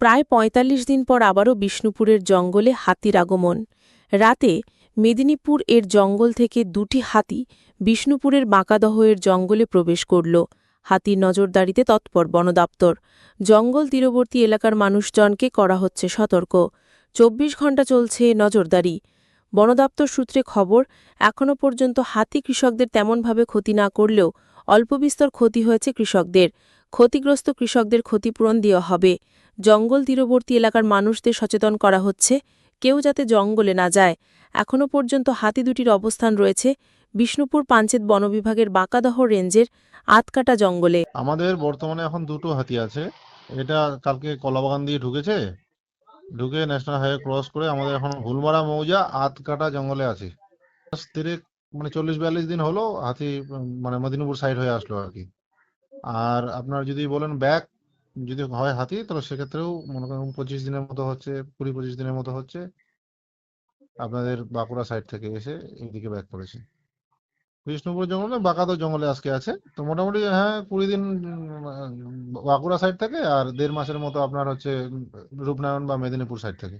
প্রায় ৪৫ দিন পর আবারও বিষ্ণুপুরের জঙ্গলে হাতির আগমন। রাতে মেদিনীপুর এর জঙ্গল থেকে দুটি হাতি বিষ্ণুপুরের বাঁকাদহ এর জঙ্গলে প্রবেশ করল। হাতির নজরদারিতে তৎপর বন দপ্তর। জঙ্গল তীরবর্তী এলাকার মানুষজনকে করা হচ্ছে সতর্ক। চব্বিশ ঘণ্টা চলছে নজরদারি। বন দপ্তর সূত্রে খবর, এখনও পর্যন্ত হাতি কৃষকদের তেমনভাবে ক্ষতি না করলেও অল্পবিস্তর ক্ষতি হয়েছে কৃষকদের। ক্ষতিগ্রস্ত কৃষকদের ক্ষতিপূরণ দেওয়া হবে। জঙ্গল তীরবর্তী এলাকার মানুষদের সচেতন করা হচ্ছে। কেউ যাতে জঙ্গলে না যায়। এখনও পর্যন্ত হাতি দুটির অবস্থান রয়েছে বিষ্ণুপুর পাঞ্চেত বনবিভাগের বাঁকাদহ রেঞ্জের আতকাটা জঙ্গলে। আমাদের বর্তমানে এখন দুটো হাতি আছে। এটা কালকে কলাবাগান দিয়ে ঢুকেছে। ঢুকে ন্যাশনাল হাইওয়ে ক্রস করে আমাদের এখন হুলমারা, মৌজা, আতকাটা জঙ্গলে আছে। মানে চল্লিশ, বিয়াল্লিশ দিন হলো হাতি মানে মেদিনীপুর সাইড হয়ে আসলো আর কি। আর আপনার যদি বলেন ব্যাক যদি হয় হাতি, তাহলে সেক্ষেত্রেও মনে করেন পঁচিশ দিনের মতো হচ্ছে, কুড়ি পঁচিশ দিনের মতো হচ্ছে, আপনাদের বাঁকুড়া সাইড থেকে এসে এইদিকে ব্যাক করেছে। বিষ্ণুপুর জঙ্গলে, বাঁকাতো জঙ্গলে আজকে আছে। তো মোটামুটি হ্যাঁ কুড়ি দিন বাঁকুড়া সাইড থেকে আর দেড় মাসের মতো আপনার হচ্ছে রূপনারায়ণ বা মেদিনীপুর সাইড থেকে।